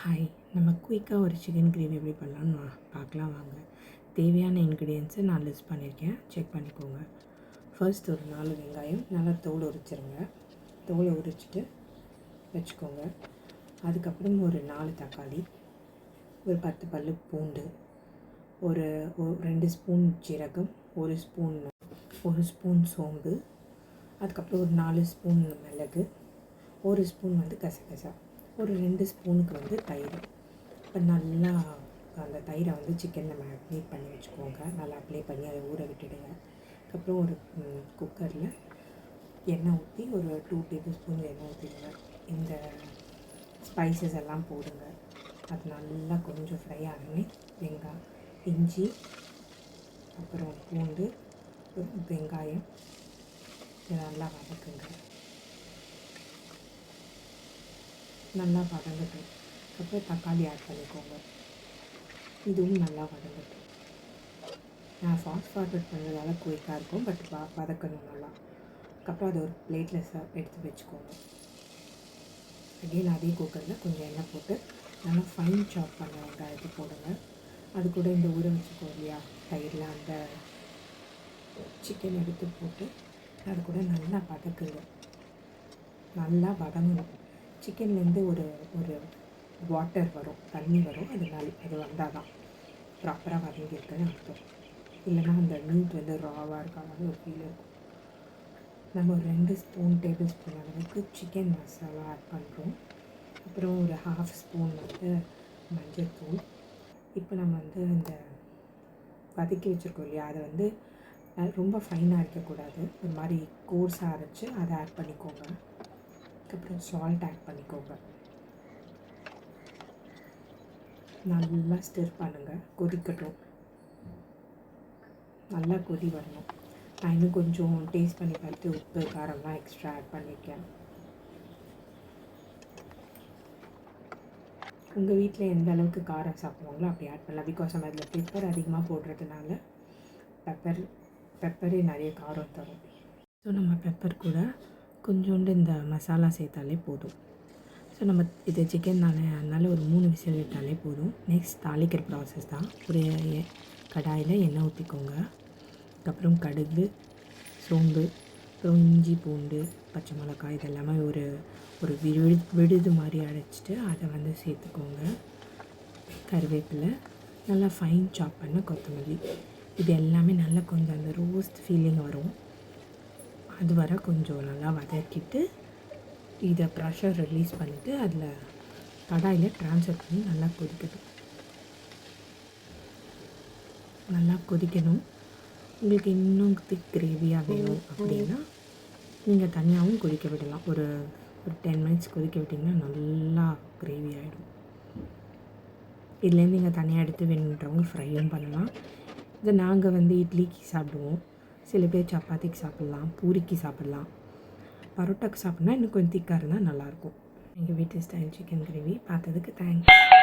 Hi நம்ம குயிக்காக ஒரு சிக்கன் கிரேவி எப்படி பண்ணலான்னு பார்க்கலாம் வாங்க. தேவையான இன்க்ரீடியன்ஸை நான் லிஸ்ட் பண்ணியிருக்கேன். செக் பண்ணிக்கோங்க. ஃபர்ஸ்ட் ஒரு நாலு வெங்காயம் நல்லா தோல் உரிச்சிருங்க. தோலை உரிச்சிட்டு வச்சுக்கோங்க. அதுக்கப்புறம் ஒரு நாலு தக்காளி ஒரு பத்து பல்லு பூண்டு ஒரு ஒரு ரெண்டு ஸ்பூன் ஜீரகம் ஒரு ஸ்பூன் ஒரு ஸ்பூன் சோம்பு அதுக்கப்புறம் ஒரு நாலு ஸ்பூன் மிளகு ஒரு ஸ்பூன் வந்து கசகசா. ஒரு ரெண்டு ஸ்பூனுக்கு வந்து தயிர். இப்போ நல்லா அந்த தயிரை வந்து சிக்கனில் மேக்னேட் பண்ணி வச்சுக்கோங்க. நல்லா அப்ளை பண்ணி அதை ஊற விட்டுடுங்க. அதுக்கப்புறம் ஒரு குக்கரில் எண்ணெய் ஊற்றி ஒரு டூ டேபிள் ஸ்பூன் எண்ணெய் ஊற்றிடுங்க இந்த ஸ்பைசஸ் எல்லாம் போடுங்க. அது நல்லா கொஞ்சம் ஃப்ரை ஆகவே வெங்காயம் இஞ்சி அப்புறம் பூண்டு வெங்காயம் இதை நல்லா வதக்குங்க. நல்லா வதங்கட்டும். அப்புறம் தக்காளி ஆட் பண்ணிக்கோங்க. இதுவும் நல்லா வதங்கட்டும். நான் ஃபாஸ்ட் ஃபார்வர்ட் பண்ணுறதால குயிக்காக இருக்கும் பட் வ வதக்கணும் நல்லா. அதுக்கப்புறம் அதை ஒரு பிளேட்டில் ச எடுத்து வச்சுக்கோங்க. அகெயின் அதே குக்கரில் கொஞ்சம் எண்ணெய் போட்டு நல்லா ஃபைன் சாப் பண்ண வெங்காயத்தை போடுங்க. அது கூட இந்த ஊற வச்சுக்கோ இல்லையா? தயிரில் அந்த சிக்கன் எடுத்து போட்டு அது கூட நல்லா வதக்குங்க. நல்லா வதங்கணும். சிக்கன்லேருந்து ஒரு ஒரு வாட்டர் வரும் தண்ணி வரும் அது நல் அது வந்தால் தான் ப்ராப்பராக வதங்கியிருக்குன்னு அர்த்தம். இல்லைன்னா அந்த மீட் வந்து ராவாக இருக்காது ஒரு ஃபீல் இருக்கும். நம்ம ஒரு ரெண்டு ஸ்பூன் டேபிள் ஸ்பூன் அளவுக்கு சிக்கன் மசாலா ஆட் பண்ணுறோம் அப்புறம் ஒரு ஹாஃப் ஸ்பூன் வந்து மஞ்சள் தூள் இப்போ நம்ம வந்து இந்த வதக்கி வச்சுருக்கோம் இல்லையா? அதை வந்து ரொம்ப ஃபைனாக இருக்கக்கூடாது. ஒரு மாதிரி கோர்ஸாக அரைச்சி அதை ஆட் பண்ணிக்கோங்க. அதுக்கப்புறம் சால்ட் ஆட் பண்ணிக்கோங்க. நல்லா ஸ்டிர் பண்ணுங்கள் கொதிக்கட்டும். நல்லா கொதி வரணும். நான் இன்னும் கொஞ்சம் டேஸ்ட் பண்ணி பார்த்து உப்பு காரம்லாம் எக்ஸ்ட்ரா ஆட் பண்ணியிருக்கேன். உங்கள் வீட்டில் எந்த அளவுக்கு காரம் சாப்பிடுவாங்களோ அப்படி ஆட் பண்ணலாம். பிகாஸ் நம்ம அதில் பெப்பர் அதிகமாக போடுறதுனால பெப்பர் பெப்பரே நிறைய காரம் தரும். ஸோ நம்ம பெப்பர் கூட கொஞ்சோண்டு இந்த மசாலா சேர்த்தாலே போதும். ஸோ நம்ம இது சிக்கன் தானே? அதனால் ஒரு மூணு விசில் விட்டாலே போதும். நெக்ஸ்ட் தாளிக்கிற ப்ராசஸ் தான். ஒரு கடாயில் எண்ணெய் ஊற்றிக்கோங்க அதுக்கப்புறம் கடுகு சோம்பு அப்புறம் இஞ்சி பூண்டு பச்சை மிளகாய் இதெல்லாமே ஒரு ஒரு விழு விழுது மாதிரி அடைச்சிட்டு அதை வந்து சேர்த்துக்கோங்க. கருவேப்பிலை நல்லா ஃபைன் சாப் பண்ண கொத்தமல்லி. இது எல்லாமே நல்லா கொஞ்சம் அந்த ரோஸ்ட் ஃபீலிங் வரும். அது வர கொஞ்சம் நல்லா வதக்கிட்டு இதை ப்ரெஷர் ரிலீஸ் பண்ணிவிட்டு அதில் கடாயில் ட்ரான்ஸ்ஃபர் பண்ணி நல்லா கொதிக்கணும் நல்லா கொதிக்கணும். உங்களுக்கு இன்னும் திக் கிரேவியாக வேணும் அப்படின்னா நீங்கள் தனியாகவும் கொதிக்க விடலாம். ஒரு ஒரு டென் மினிட்ஸ் கொதிக்க விட்டிங்கன்னா நல்லா கிரேவி ஆகிடும் இதுலேருந்து நீங்கள் தனியாக எடுத்து வேணுன்றவங்க ஃப்ரையும் பண்ணலாம். இதை நாங்கள் வந்து இட்லிக்கு சாப்பிடுவோம். சில பேர் சப்பாத்திக்கு சாப்பிட்லாம் பூரிக்கு சாப்பிட்லாம். பரோட்டாக்கு சாப்பிட்னா இன்னும் கொஞ்சம் திக்காக இருந்தால் நல்லாயிருக்கும். எங்கள் வீட்டு ஸ்டைல் சிக்கன் கிரேவி பார்த்ததுக்கு தேங்க்ஸ்